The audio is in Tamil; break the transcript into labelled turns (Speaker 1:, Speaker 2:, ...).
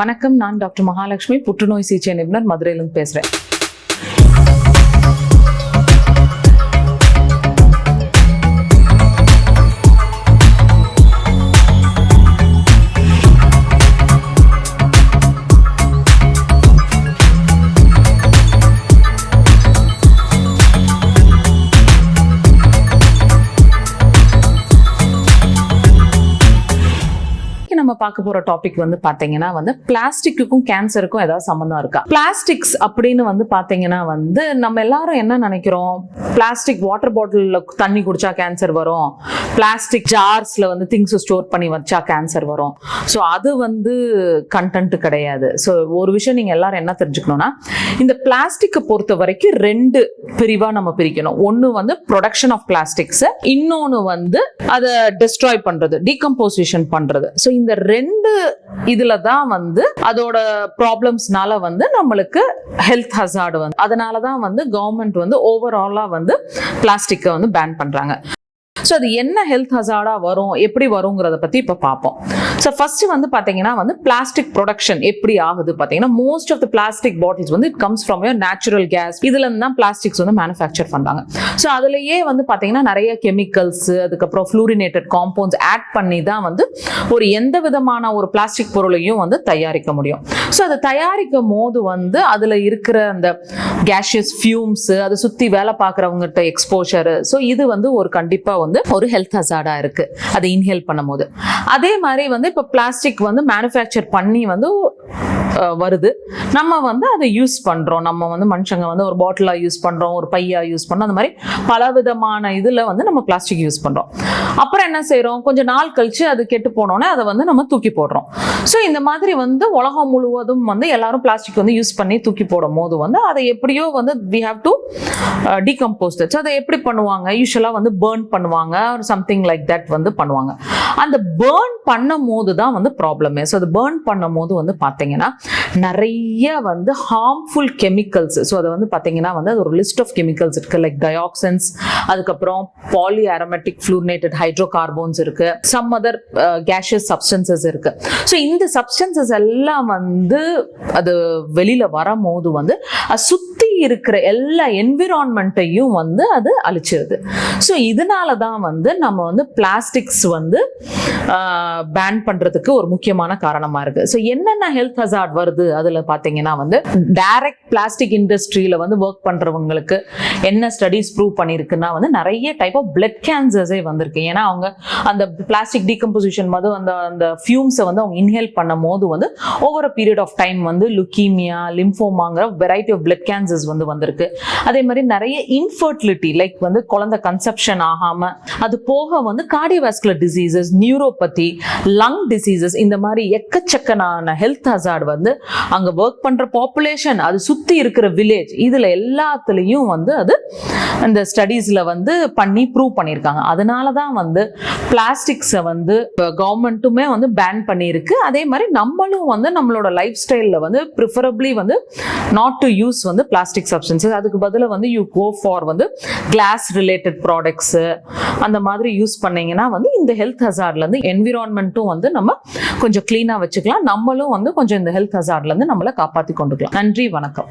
Speaker 1: வணக்கம். நான் டாக்டர் மகாலட்சுமி புற்றுநோய் சிகிச்சை நிபுணர் மதுரையிலிருந்து பேசுறேன். நம்ம பார்க்க போற டாபிக் வந்து பாத்தீங்கன்னா வந்து பிளாஸ்டிக்குக்கும் கேன்சருக்கும் ஏதாவது சம்மந்தம் இருக்கா? பிளாஸ்டிக்ஸ் அப்படின்னு வந்து பாத்தீங்கன்னா வந்து நம்ம எல்லாரும் என்ன நினைக்கிறோம்? பிளாஸ்டிக் வாட்டர் பாட்டில் தண்ணி குடிச்சா கேன்சர் வரும். பிளாஸ்டிக் ஜார்ஸில் வந்து திங்ஸ் ஸ்டோர் பண்ணி வச்சா கேன்சர் வரும். ஸோ அது வந்து கண்டென்ட் கிடையாது. ஸோ ஒரு விஷயம் நீங்கள் எல்லாரும் என்ன தெரிஞ்சுக்கணும்னா இந்த பிளாஸ்டிக்கை பொறுத்த வரைக்கும் ரெண்டு பிரிவாக நம்ம பிரிக்கணும். ஒன்று வந்து ப்ரொடக்ஷன் ஆஃப் பிளாஸ்டிக்ஸ் இன்னொன்று வந்து அதை டிஸ்ட்ராய் பண்ணுறது டீகம்போசிஷன் பண்ணுறது ஸோ இந்த ரெண்டு இதில் தான் வந்து அதோட ப்ராப்ளம்ஸ்னால வந்து நம்மளுக்கு ஹெல்த் ஹசார்டு வந்து அதனால தான் வந்து கவர்மெண்ட் வந்து ஓவராலாக வந்து பிளாஸ்டிக்கை வந்து பேன் பண்ணுறாங்க ஸோ அது என்ன ஹெல்த் ஹசார்டாக வரும்? எப்படி வருங்கிறத பற்றி இப்போ பார்ப்போம் ஸோ ஃபஸ்ட்டு வந்து பார்த்தீங்கன்னா வந்து பிளாஸ்டிக் ப்ரொடக்ஷன் எப்படி ஆகுது பார்த்தீங்கன்னா most of the plastic bottles வந்து it comes from your natural gas இதுலேருந்து தான் பிளாஸ்டிக்ஸ் வந்து மேனுஃபேக்சர் பண்ணுறாங்க ஸோ அதுலேயே வந்து பார்த்தீங்கன்னா நிறைய கெமிக்கல்ஸ் அதுக்கப்புறம் ஃப்ளூரினேட்டட் காம்பவுண்ட்ஸ் ஆட் பண்ணி தான் வந்து ஒரு எந்த விதமான ஒரு பிளாஸ்டிக் பொருளையும் வந்து தயாரிக்க முடியும். ஸோ அதை தயாரிக்கும் போது வந்து அதில் இருக்கிற அந்த கேஷியஸ் ஃபியூம்ஸு அதை சுற்றி வேலை பார்க்குறவங்ககிட்ட எக்ஸ்போஷரு ஸோ இது வந்து ஒரு கண்டிப்பாக வந்து ஒரு ஹெல்த் ஹசார்டாக இருக்குது அதை இன்ஹேல் பண்ணும்போது. அதே மாதிரி வந்து இப்போ பிளாஸ்டிக் வந்து மேனுஃபேக்சர் பண்ணி வந்து வருது. நம்ம வந்து அதை யூஸ் பண்ணுறோம் நம்ம வந்து மனுஷங்க வந்து ஒரு பாட்டிலாக யூஸ் பண்ணுறோம் ஒரு பையாக யூஸ் பண்ணுறோம் அந்த மாதிரி பல விதமான இதில் வந்து நம்ம பிளாஸ்டிக் யூஸ் பண்ணுறோம் அப்புறம் என்ன செய்கிறோம் கொஞ்சம் நாள் கழிச்சு அது கெட்டு போனோன்னே அதை வந்து நம்ம தூக்கி போடுறோம். ஸோ இந்த மாதிரி வந்து உலகம் முழுவதும் வந்து எல்லாரும் பிளாஸ்டிக் வந்து யூஸ் பண்ணி தூக்கி போடும் போது வந்து அதை எப்படியோ வந்து we have to decompose so அதை எப்படி பண்ணுவாங்க? யூஸ்வலாக வந்து பேர்ன் பண்ணுவாங்க. ஒரு சம்திங் லைக் தட் வந்து பண்ணுவாங்க. அந்த பேர்ன் பண்ணும் போது தான் வந்து ப்ராப்ளமே ஸோ அது பேர்ன் பண்ணும் போது வந்து பார்த்தீங்கன்னா நிறைய வந்து ஹார்ம்ஃபுல் கெமிக்கல்ஸ் ஸோ அதை வந்து பார்த்தீங்கன்னா வந்து அது ஒரு லிஸ்ட் ஆஃப் கெமிக்கல்ஸ் இருக்குது லைக் டயாக்சன்ஸ் அதுக்கப்புறம் poly aromatic fluorinated hydro carbons இருக்குது சம் அதர் கேஷியஸ் சப்ஸ்டன்சஸ் இருக்குது ஸோ இந்த சப்ஸ்டன்சஸ் எல்லாம் வந்து அது வெளியில் வரும்போது வந்து அது சுற்றி இருக்கிற எல்லா என்விரான்மெண்ட்டையும் வந்து அது அழிச்சிருது. ஸோ இதனால தான் வந்து நம்ம வந்து பிளாஸ்டிக்ஸ் வந்து பேன் பண்றதுக்கு ஒரு முக்கியமான காரணமா இருக்கு. ஸோ என்னென்ன ஹெல்த் ஹசார்ட் வருது? அதுல பார்த்தீங்கன்னா வந்து டைரக்ட் பிளாஸ்டிக் இண்டஸ்ட்ரியில வந்து ஒர்க் பண்றவங்களுக்கு என்ன ஸ்டடிஸ் ப்ரூவ் பண்ணியிருக்குன்னா வந்து நிறைய டைப் ஆஃப் பிளட் கேன்சர்ஸே வந்திருக்கு. ஏன்னா அவங்க அந்த பிளாஸ்டிக் டீகம்போசிஷன் மது அந்த அந்த ஃபியூம்ஸை வந்து அவங்க இன்ஹேல் பண்ணும் போது வந்து ஓவர் பீரியட் ஆஃப் டைம் வந்து லுக்கீமியா லிம்ஃபோமாங்கிற வெரைட்டி ஆஃப் பிளட் கேன்சர்ஸ் வந்து வந்திருக்கு. அதே மாதிரி நிறைய இன்ஃபர்டிலிட்டி லைக் வந்து குழந்தை கன்செப்ஷன் ஆகாம அது போக வந்து cardiovascular diseases neuropathy lung diseases இந்த மாதிரி எக்கச்சக்கனான ஹெல்த் ஹசார்ட் வந்து அங்கே ஒர்க் பண்ணுற பாப்புலேஷன் அது சுற்றி இருக்கிற வில்லேஜ் இதில் எல்லாத்துலேயும் வந்து அது இந்த ஸ்டடீஸில் வந்து பண்ணி ப்ரூவ் பண்ணியிருக்காங்க. அதனால தான் வந்து பிளாஸ்டிக்ஸை வந்து கவர்மெண்ட்டுமே வந்து பேன் பண்ணியிருக்கு. அதே மாதிரி நம்மளும் வந்து நம்மளோட லைஃப் ஸ்டைலில் வந்து ப்ரிஃபரபிளி வந்து நாட் டு யூஸ் வந்து பிளாஸ்டிக் சப்ஸ்டன்சஸ் அதுக்கு பதிலாக வந்து யூ கோ ஃபார் வந்து கிளாஸ் ரிலேட்டட் ப்ராடக்ட்ஸு அந்த மாதிரி யூஸ் பண்ணிங்கன்னா வந்து இந்த ஹெல்த் ஹசார்ட்லேருந்து என்விரான்மெண்ட்டும் வந்து நம்ம கொஞ்சம் க்ளீனாக வச்சுக்கலாம். நம்மளும் வந்து கொஞ்சம் இந்த ஹெல்த் ஹசார்ட்லேருந்து நம்மளை காப்பாற்றி கொண்டுக்கலாம். நன்றி வணக்கம்.